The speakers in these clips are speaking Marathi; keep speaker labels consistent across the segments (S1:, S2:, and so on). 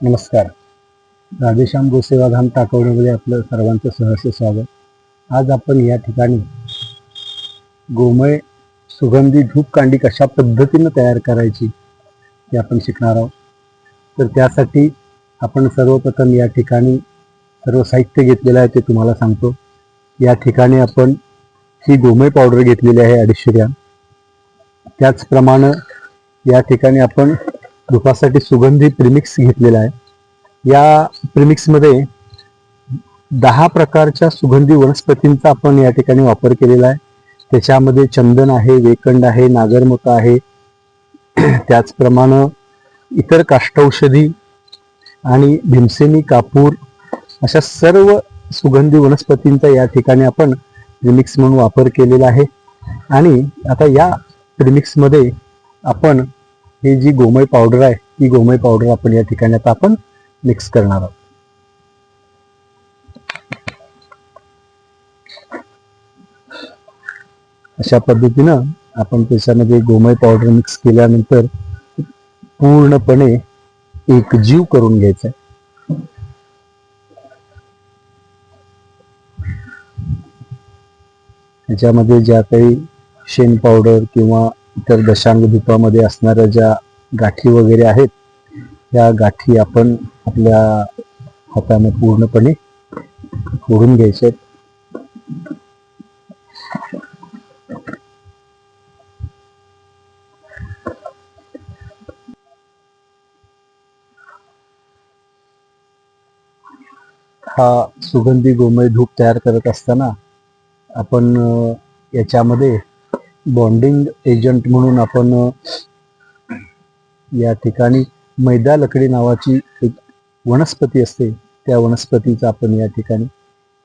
S1: नमस्कार. राधेश्याम गोसेवाधाम टाकवण्यामध्ये आपलं सर्वांचं सहर्ष स्वागत. आज आपण या ठिकाणी गोमय सुगंधी धूप कांडी कशा पद्धतीनं तयार करायची ते आपण शिकणार आहोत. तर त्यासाठी आपण सर्वप्रथम या ठिकाणी सर्व साहित्य घेतलेलं आहे ते तुम्हाला सांगतो. या ठिकाणी आपण ही गोमय पावडर घेतलेली आहे अडीचशे ग्रॅम. त्याचप्रमाणे या ठिकाणी आपण धुपासाठी सुगंधी प्रिमिक्स घेतलेला आहे. या प्रिमिक्समध्ये दहा प्रकारच्या सुगंधी वनस्पतींचा आपण या ठिकाणी वापर केलेला आहे. त्याच्यामध्ये चंदन आहे वेकंड आहे नागरमोता आहे. त्याचप्रमाणे इतर काष्टौषधी आणि भीमसेनी कापूर अशा सर्व सुगंधी वनस्पतींचा या ठिकाणी आपण प्रिमिक्स म्हणून वापर केलेला आहे. आणि आता या प्रिमिक्समध्ये आपण ही जी गोमय पावडर आहे ती गोमय पावडर आपण या ठिकाणी आता आपण मिक्स करणार आहोत. अशा पद्धतीनं आपण त्याच्यामध्ये गोमय पावडर मिक्स केल्यानंतर पूर्णपणे एक जीव करून घ्यायचा आहे. त्याच्यामध्ये ज्या काही शेण पावडर किंवा इतर दशांग धुपामध्ये असणाऱ्या ज्या गाठी वगैरे आहेत त्या गाठी आपण आपल्या हाताने पूर्णपणे ओढून घ्यायच्या आहेत. हा सुगंधी गोमय धूप तयार करत असताना आपण याच्यामध्ये बॉन्डिंग एजंट म्हणून आपण या ठिकाणी मैदा लकडी नावाची एक वनस्पती असते त्या वनस्पतीचा आपण या ठिकाणी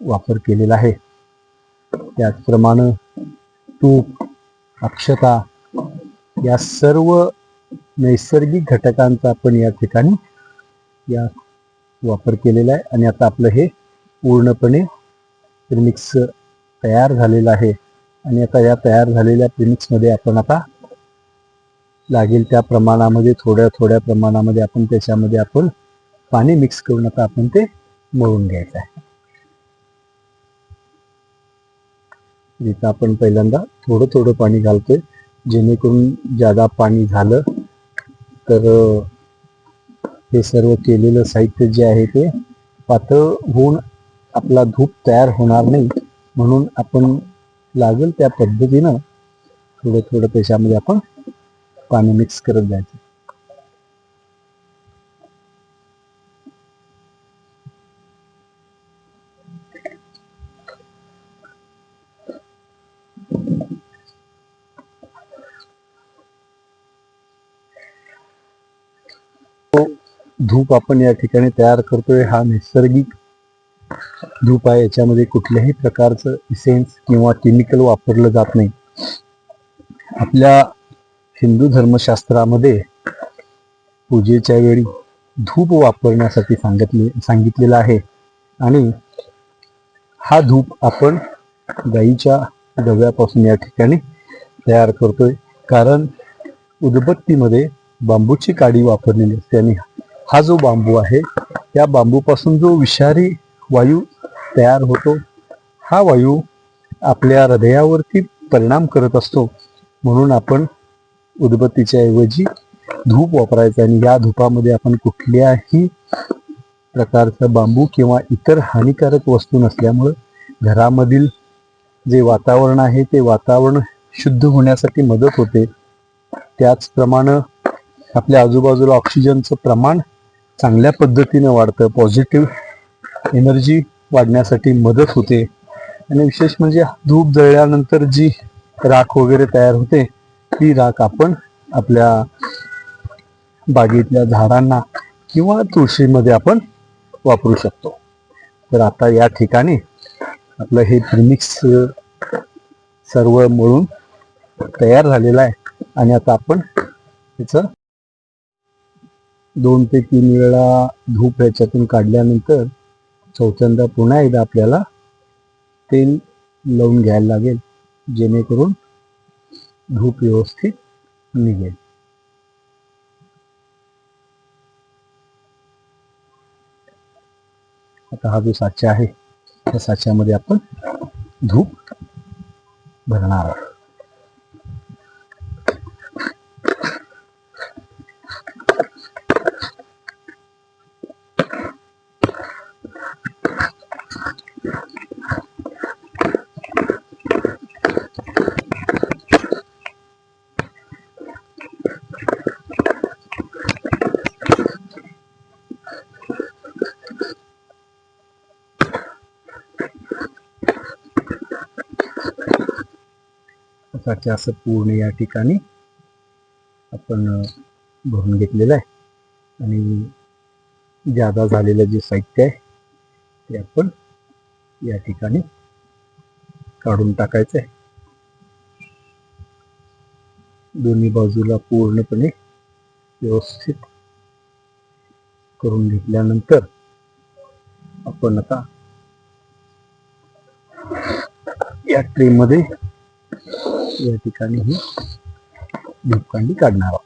S1: वापर केलेला आहे. त्याचप्रमाणे तूप अक्षता या सर्व नैसर्गिक घटकांचा आपण या ठिकाणी या वापर केलेला आहे. आणि आता आपलं हे पूर्णपणे मिक्स तयार झालेलं आहे. आणि आता या तयार झालेल्या प्रिमिक्समध्ये आपण आता लागेल त्या प्रमाणामध्ये थोड्या थोड्या प्रमाणामध्ये आपण त्याच्यामध्ये आपण पाणी मिक्स करून आता आपण ते मळून घ्यायचं आहे. इथं आपण पहिल्यांदा थोडं थोडं पाणी घालतोय जेणेकरून ज्यादा पाणी झालं तर हे सर्व केलेलं साहित्य जे आहे ते पातळ होऊन आपला धूप तयार होणार नाही. म्हणून आपण लागेल त्या पद्धतीनं थोडं थोडं त्याच्यामध्ये आपण पाणी मिक्स करत जायचं. धूप आपण या ठिकाणी तयार करतोय हा नैसर्गिक धूप आहे याच्यामध्ये कुठल्याही प्रकारचं इसेन्स किंवा केमिकल वापरलं जात नाही. आपल्या हिंदू धर्मशास्त्रामध्ये पूजेच्या वेळी धूप वापरण्यासाठी सांगितले सांगितलेलं आहे. आणि हा धूप आपण गाईच्या डव्यापासून या ठिकाणी तयार करतोय. कारण उदबत्तीमध्ये बांबूची काडी वापरलेली असते आणि हा जो बांबू आहे त्या बांबूपासून जो विषारी वायू तयार होतो. हा वायू आपल्या हृदयावरती परिणाम करत असतो. म्हणून आपण उदबत्तीच्या ऐवजी धूप वापरायचा आणि या धूपामध्ये आपण कुठल्याही प्रकारचा बांबू किंवा इतर हानिकारक वस्तू नसल्यामुळं घरामधील जे वातावरण आहे ते वातावरण शुद्ध होण्यासाठी मदत होते. त्याचप्रमाणे आपल्या आजूबाजूला ऑक्सिजनचं प्रमाण चांगल्या पद्धतीनं वाढतं. पॉझिटिव्ह एनर्जी वाढण्यासाठी मदत होते. आणि विशेष म्हणजे धूप जळल्यानंतर जी राख वगैरे तयार होते ती राख आपण आपल्या बागेतल्या झाडांना किंवा तुळशीमध्ये आपण वापरू शकतो. तर आता या ठिकाणी आपलं हे प्रिमिक्स सर्व मळून तयार झालेलं आहे. आणि आता आपण त्याचं दोन ते तीन वेळा धूप ह्याच्यातून काढल्यानंतर चौथ्यांदा पुन्हा एकदा आपल्याला तेल लावून घ्यायला लागेल जेणेकरून धूप व्यवस्थित निघेल. आता हा जो साचा आहे त्या साच्यामध्ये आपण धूप भरणार आहोत. साच्या असं पूर्ण या ठिकाणी आपण भरून घेतलेलं आहे. आणि जादा झालेलं जे साहित्य आहे ते आपण या ठिकाणी काढून टाकायचं आहे. दोन्ही बाजूला पूर्णपणे व्यवस्थित करून घेतल्यानंतर आपण आता या ट्रेमध्ये या ठिकाणी ही धूपकांडी काढणार आहोत.